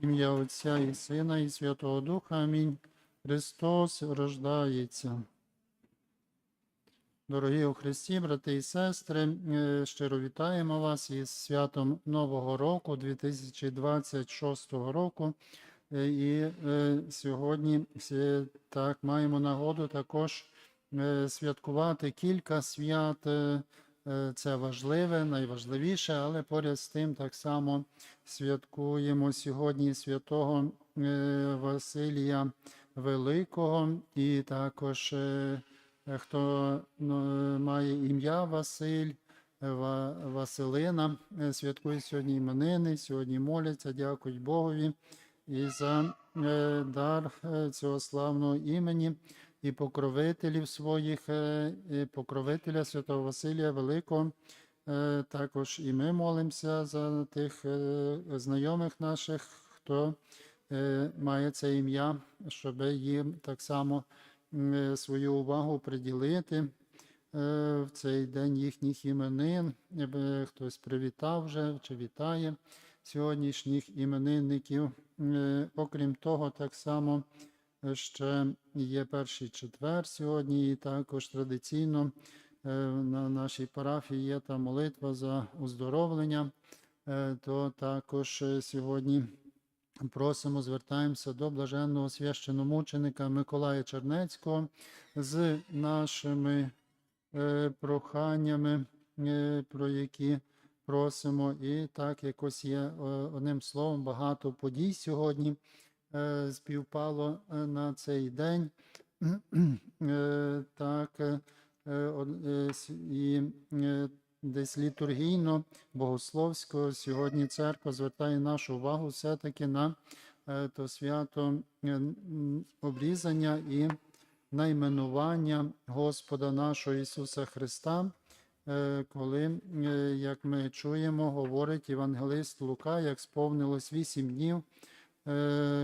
Ім'я Отця і Сина, і Святого Духа. Амінь. Христос рождається. Дорогі у Христі, брати і сестри, е, щиро вітаємо вас із святом Нового року 2026 року. Е, І е, сьогодні так маємо нагоду також святкувати кілька свят. Е, Це важливе, найважливіше, але поряд з тим так само святкуємо сьогодні святого е, Василія Великого, і також е, хто ну, має ім'я Василь, Василина, святкує сьогодні іменини, сьогодні моляться, дякують Богові і за дар цього славного імені і покровителів своїх, е, і покровителя святого Василія Великого. Е, Також і ми молимося за тих е, знайомих наших, хто має це ім'я, щоб їм так само свою увагу приділити в цей день їхніх іменин. Хтось привітав вже чи вітає сьогоднішніх іменинників. Окрім того, так само ще є перший четвер сьогодні, і також традиційно е, на нашій парафії є та молитва за оздоровлення, е, то також е, сьогодні просимо, звертаємося до блаженного священомученика Миколая Чернецького з нашими проханнями, про які просимо. І так якось є одним словом багато подій сьогодні співпало е, на цей день. Е, Так, е, е, е, і е, десь літургійно, богословсько, сьогодні церква звертає нашу увагу все-таки на е, то свято е, обрізання і найменування Господа нашого Ісуса Христа, е, коли, е, як ми чуємо, говорить Євангелист Лука, як сповнилось вісім днів, е,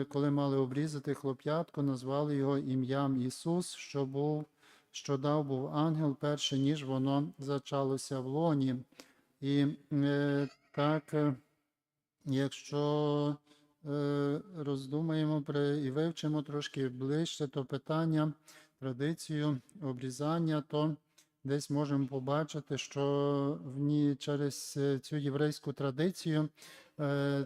коли мали обрізати хлоп'ятко, назвали його ім'ям Ісус, що був, що дав був ангел перше, ніж воно зачалося в лоні. І е, так, е, якщо е, роздумаємо і вивчимо трошки ближче то питання, традицію обрізання, то десь можемо побачити, що в ній через е, цю єврейську традицію, е,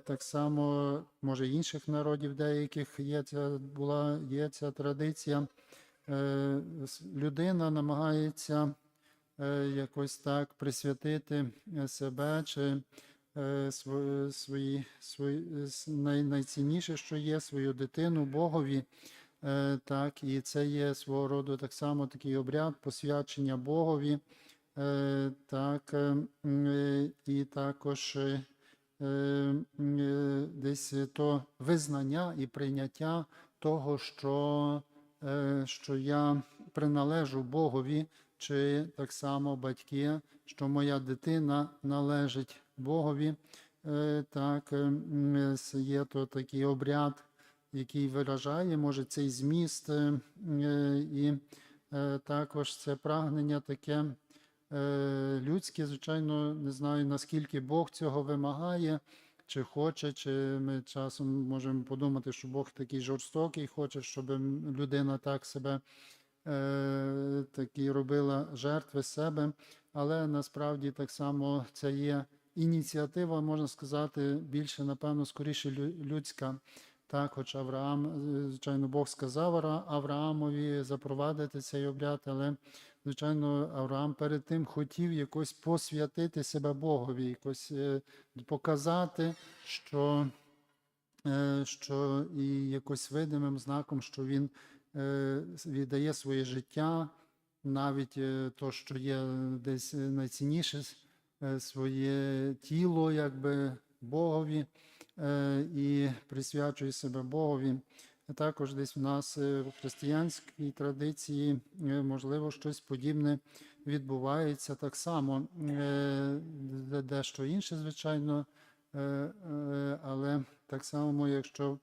так само, може, інших народів деяких є ця, була, є ця традиція. Е, людина намагається е, якось так присвятити е, себе чи е, свої, свої, най, найцінніше, що є, свою дитину Богові. Е, Так, і це є свого роду так само такий обряд посвячення Богові. Е, Так, е, м, е, і також е, е, е, десь то визнання і прийняття того, що, е, що я приналежу Богові, чи так само батьки, що моя дитина належить Богові. Е, Так, е, е, є то такий обряд, який виражає, може, цей зміст, е, е, і е, також це прагнення таке е, людське, звичайно, не знаю, наскільки Бог цього вимагає, чи хоче, чи ми часом можемо подумати, що Бог такий жорстокий, хоче, щоб людина так себе е, такі робила жертви себе, але насправді так само це є ініціатива, можна сказати, більше, напевно, скоріше людська. Так, хоч Авраам, е, звичайно, Бог сказав Авраамові запровадити цей обряд, але, звичайно, Авраам перед тим хотів якось посвятити себе Богові, якось е, показати, що, е, що і якось видимим знаком, що він е, віддає своє життя, навіть то, що є десь найцінніше, своє тіло, якби Богові, і присвячує себе Богові. Також десь в нас е, в християнській традиції, е, можливо, щось подібне відбувається. Так само, е, дещо інше, звичайно, але так само, якщо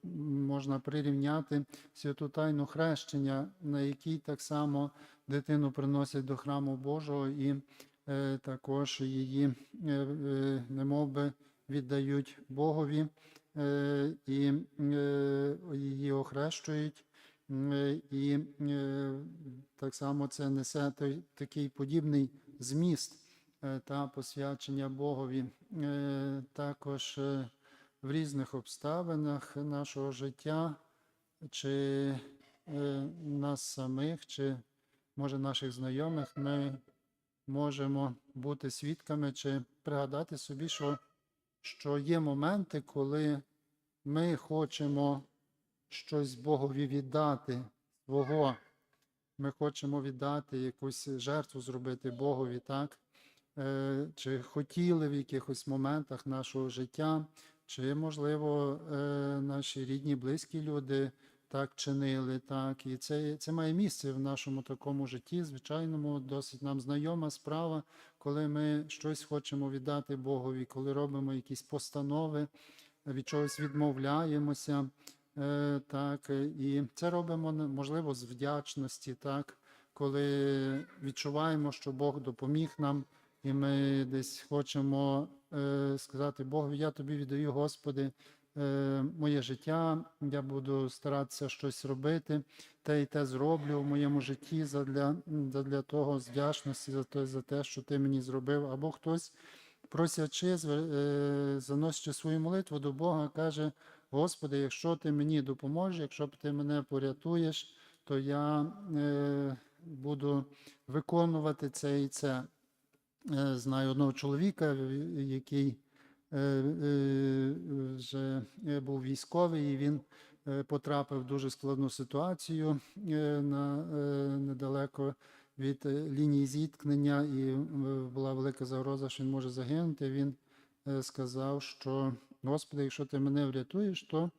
можна прирівняти святу тайну хрещення, на якій так само дитину приносять до храму Божого і також її немовби віддають Богові і е, її охрещують. Е, І е, так само це несе той, такий подібний зміст е, та посвячення Богові. Е, Також е, в різних обставинах нашого життя, чи е, нас самих, чи може наших знайомих, ми можемо бути свідками чи пригадати собі, що, що є моменти, коли ми хочемо щось Богові віддати свого. Ми хочемо віддати якусь жертву зробити Богові, так? Е, Чи хотіли в якихось моментах нашого життя, чи, можливо, е, наші рідні, близькі люди так чинили, так. І це, це має місце в нашому такому житті, звичайному, досить нам знайома справа, коли ми щось хочемо віддати Богові, коли робимо якісь постанови, від чогось відмовляємося. Е, так, і це робимо можливо з вдячності, так, коли відчуваємо, що Бог допоміг нам, і ми десь хочемо е, сказати Богові, я тобі віддаю, Господи, моє життя, я буду старатися щось робити, те і те зроблю в моєму житті задля, задля того з вдячності за те, за те, що ти мені зробив, або хтось. Просячи, е, заносячи свою молитву до Бога, каже: Господи, якщо ти мені допоможеш, якщо ти мене порятуєш, то я е, буду виконувати це і це. Е, знаю одного чоловіка, який е, е, вже е, був військовий, і він е, потрапив в дуже складну ситуацію е, на, е, недалеко від е, лінії зіткнення, і е, була велика загроза, що він може загинути. Він е, сказав, що Господи, якщо ти мене врятуєш, то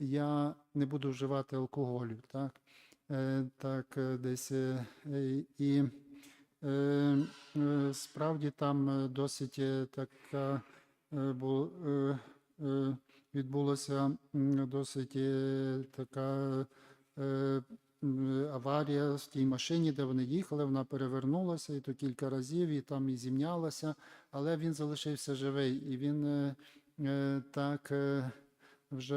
я не буду вживати алкоголю. Так, Е, так е, десь е, е, і е, е, справді там е, досить е, така е, е, е, відбулася м, досить е, така е, аварія в тій машині, де вони їхали, вона перевернулася і то кілька разів, і там і зімнялася, але він залишився живий. І він е, е, так е, вже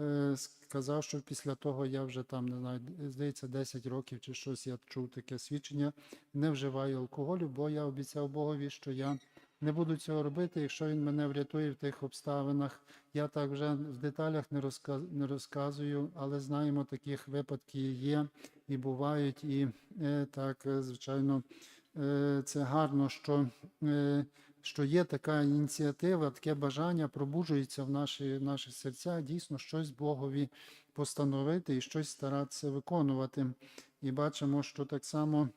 е, сказав, що після того я вже там не знаю, здається, 10 років чи щось я чув таке свідчення. Не вживаю алкоголю, бо я обіцяв Богові, що я не буду цього робити, якщо він мене врятує в тих обставинах. Я так вже в деталях не розказ, не розказую, але знаємо, таких випадки є і бувають. І е, так, е, звичайно, е, це гарно, що. Що є така ініціатива, таке бажання пробуджується в наші, в наші серця, дійсно щось Богові постановити і щось старатися виконувати. І бачимо, що так само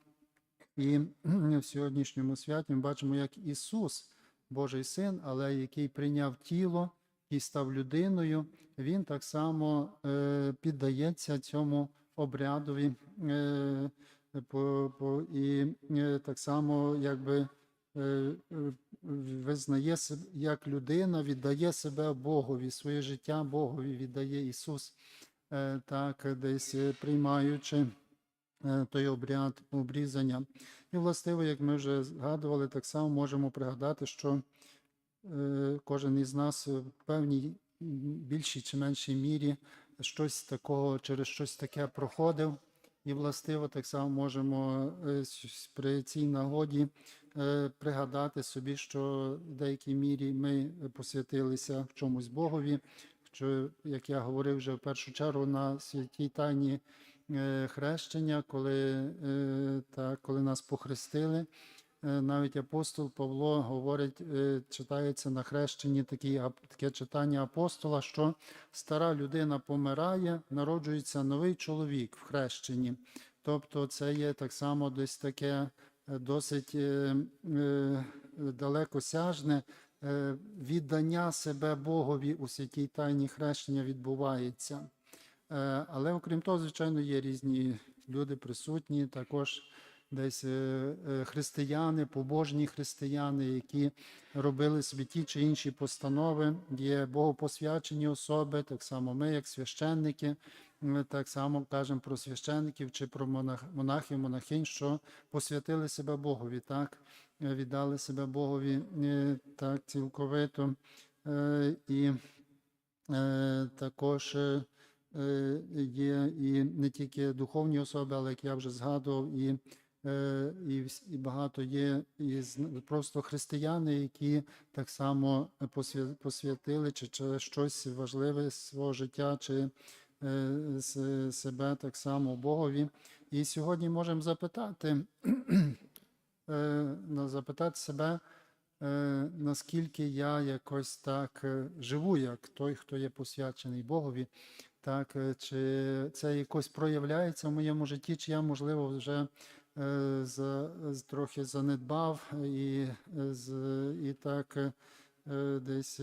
і в сьогоднішньому святі ми бачимо, як Ісус, Божий Син, але який прийняв тіло і став людиною, Він так само е, піддається цьому обрядові е, і е, так само якби. Визнає себе як людина, віддає себе Богові, своє життя Богові віддає Ісус, так десь приймаючи той обряд обрізання. І, властиво, як ми вже згадували, так само можемо пригадати, що е, кожен із нас в певній більшій чи меншій мірі щось такого, через щось таке проходив. І, властиво, так само можемо е, при цій нагоді е, пригадати собі, що в деякій мірі ми посвятилися чомусь Богові, що, як я говорив вже в першу чергу на святій тайні е, хрещення, коли, е, та, коли нас похрестили. Е, Навіть апостол Павло говорить, е, читається на хрещенні такі, таке читання апостола, що стара людина помирає, народжується новий чоловік в хрещенні. Тобто це є так само десь таке е, досить е, е, далекосяжне е, віддання себе Богові у святій тайні хрещення відбувається. Е, Але окрім того, звичайно, є різні люди присутні, також десь е, е, християни, побожні християни, які робили собі ті чи інші постанови, є богопосвячені особи, так само ми, як священники, так само кажемо про священиків чи про монах, монахів, монахинь, що посвятили себе Богові, так, віддали себе Богові так цілковито. І також є і не тільки духовні особи, але як я вже згадував, і, е, і, і багато є і просто християни, які так само посвятили чи, чи щось важливе з свого життя, чи е, з себе так само Богові. І сьогодні можемо запитати, е, запитати себе, е, наскільки я якось так е, живу, як той, хто є посвячений Богові, так, е, чи це якось проявляється в моєму житті, чи я, можливо, вже е, за, трохи занедбав і, з, і так е, десь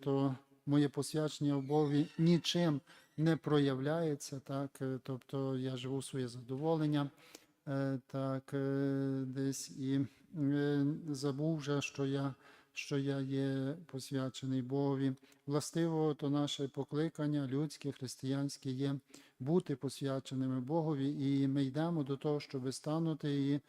то моє посвячення в Богові нічим не проявляється, так, тобто я живу своє задоволення, так, десь і забув вже, що я, що я є посвячений Богові. Властиво, то наше покликання людське, християнське є бути посвяченими Богові, і ми йдемо до того, щоб станути і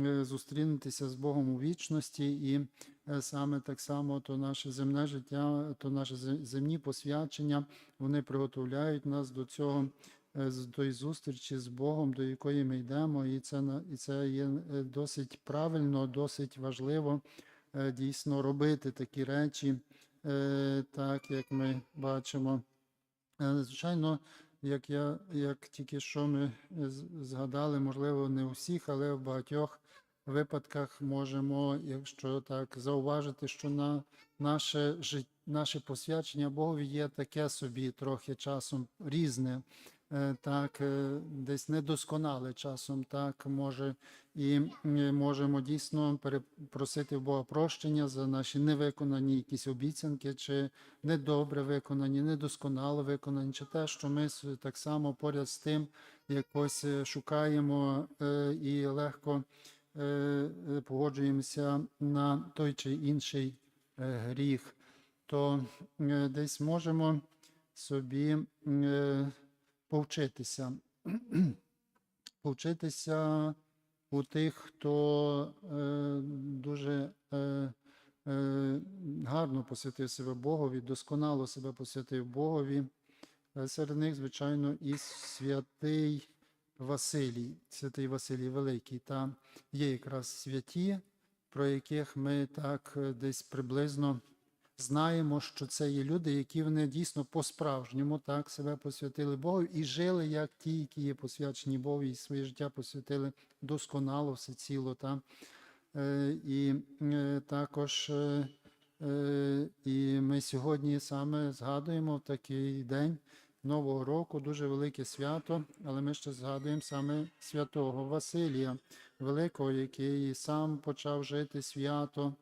е, зустрінутися з Богом у вічності, і е, саме так само то наше земне життя, то наше земні посвячення, вони приготовляють нас до цього, е, з тої зустрічі з Богом, до якої ми йдемо, і це і це є досить правильно, досить важливо дійсно робити такі речі, е, так як ми бачимо. Е, Звичайно, як я як тільки що ми е, згадали, можливо, не у всіх, але в багатьох випадках можемо, якщо так зауважити, що на наше наше посвячення Богові є таке собі трохи часом різне. е, Так, е, десь недосконале часом, так може, і можемо дійсно перепросити в Бога прощення за наші невиконані якісь обіцянки, чи недобре виконані, недосконало виконані, чи те, що ми так само поряд з тим якось е, шукаємо е, і легко е, погоджуємося на той чи інший гріх, то десь можемо собі повчитися. повчитися у тих, хто е, дуже е, е, гарно посвятив себе Богові, досконало себе посвятив Богові. Е, Серед них, звичайно, і святий Василій, святий Василій Великий. Та є якраз святі, про яких ми так е, десь приблизно знаємо, що це є люди, які вони дійсно по-справжньому так себе посвятили Богу і жили як ті, які є посвячені Богу, і своє життя посвятили досконало, всеціло. Та? Е, І е, також е, і ми сьогодні саме згадуємо в такий день Нового року, дуже велике свято, але ми ще згадуємо саме святого Василія Великого, який сам почав жити свято.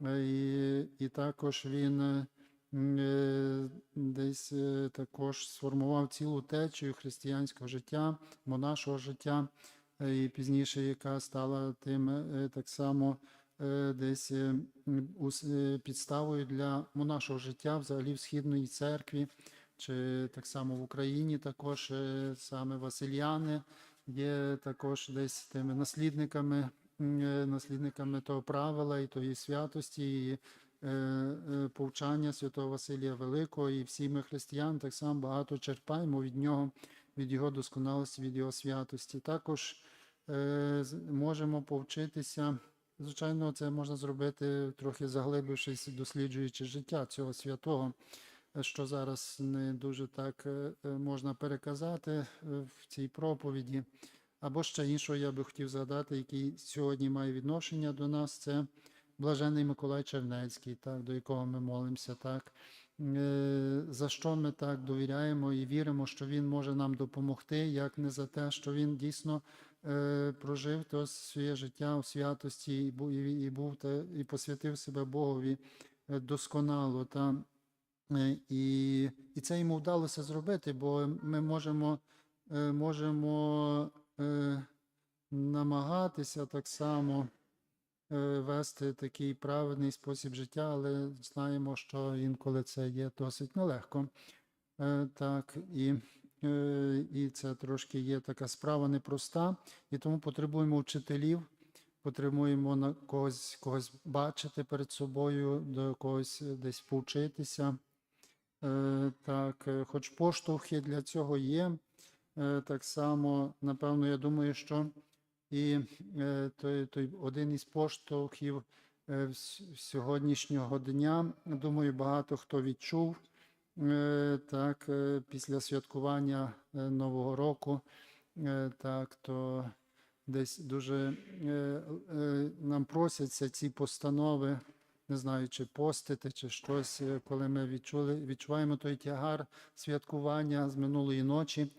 І, і також він е, десь е, також сформував цілу течію християнського життя, монашого життя, і пізніше, яка стала тим е, так само десь підставою для монашого життя взагалі в східної церкві, чи так само в Україні також саме Васильяни є також десь тими наслідниками наслідниками того правила і тої святості, і е, е, повчання святого Василія Великого, і всі ми християни так само багато черпаємо від нього, від його досконалості, від його святості. Також е, можемо повчитися. Звичайно, це можна зробити трохи заглибившись, досліджуючи життя цього святого, е, що зараз не дуже так е, е, можна переказати е, в цій проповіді. Або ще іншого я би хотів згадати, який сьогодні має відношення до нас, це Блажений Миколай Чернецький, так, до якого ми молимося, так. Е, За що ми так довіряємо і віримо, що він може нам допомогти, як не за те, що він дійсно е, прожив то своє життя у святості і був, і, був та, і посвятив себе Богові е, досконало. Та, і, і це йому вдалося зробити, бо ми можемо, можемо е, намагатися так само е, вести такий правильний спосіб життя, але знаємо, що інколи це є досить нелегко. Е, Так, і і це трошки є така справа непроста, і тому потребуємо вчителів, потребуємо на когось, когось бачити перед собою, до когось десь повчитися. Так, хоч поштовхи для цього є. Е, Так само, напевно, я думаю, що і е, той, той один із поштовхів е, сьогоднішнього дня, думаю, багато хто відчув так, після святкування Нового року, так, то десь дуже нам просяться ці постанови, не знаю, чи постити, чи щось, коли ми відчули, відчуваємо той тягар святкування з минулої ночі.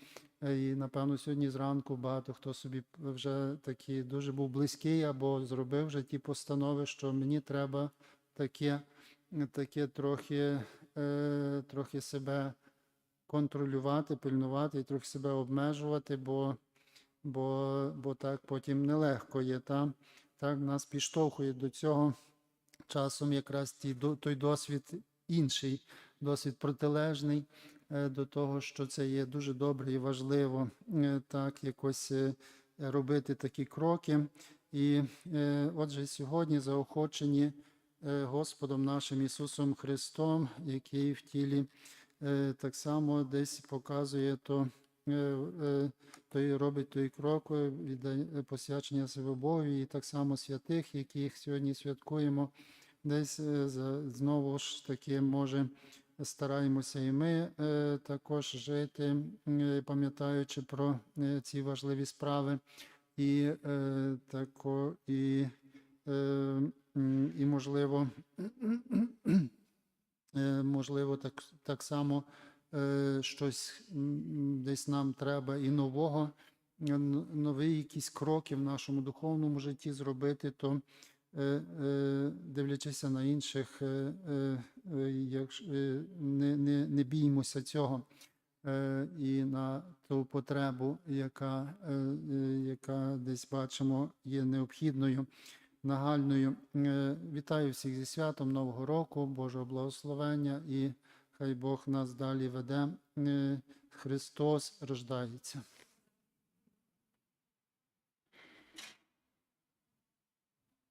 Е, І, напевно, сьогодні зранку багато хто собі вже такий дуже був близький або зробив вже ті постанови, що мені треба таке, таке трохи, е, трохи себе контролювати, пильнувати і трохи себе обмежувати, бо, бо, бо так потім нелегко є. Та? Так нас підштовхує до цього часом якраз ті, той досвід інший, досвід протилежний до того, що це є дуже добре і важливо е, так якось е, робити такі кроки. І е, отже, сьогодні заохочені е, Господом нашим Ісусом Христом, який в тілі е, так само десь показує то. е, е, той робить той крок е, віддає посвячення себе Богу, і так само святих, яких сьогодні святкуємо, десь е, знову ж таки може стараємося і ми е, також жити, е, пам'ятаючи про е, ці важливі справи, і тако, і, і можливо, можливо, так, так само щось десь нам треба і нового, нові якісь кроки в нашому духовному житті зробити, то дивлячися на інших, е, е, е, е, не, не, не біймося цього. е, І на ту потребу, яка, е, е, яка десь бачимо, є необхідною, нагальною. Е, Вітаю всіх зі святом Нового року, Божого благословення і хай Бог нас далі веде. Е, Христос рождається.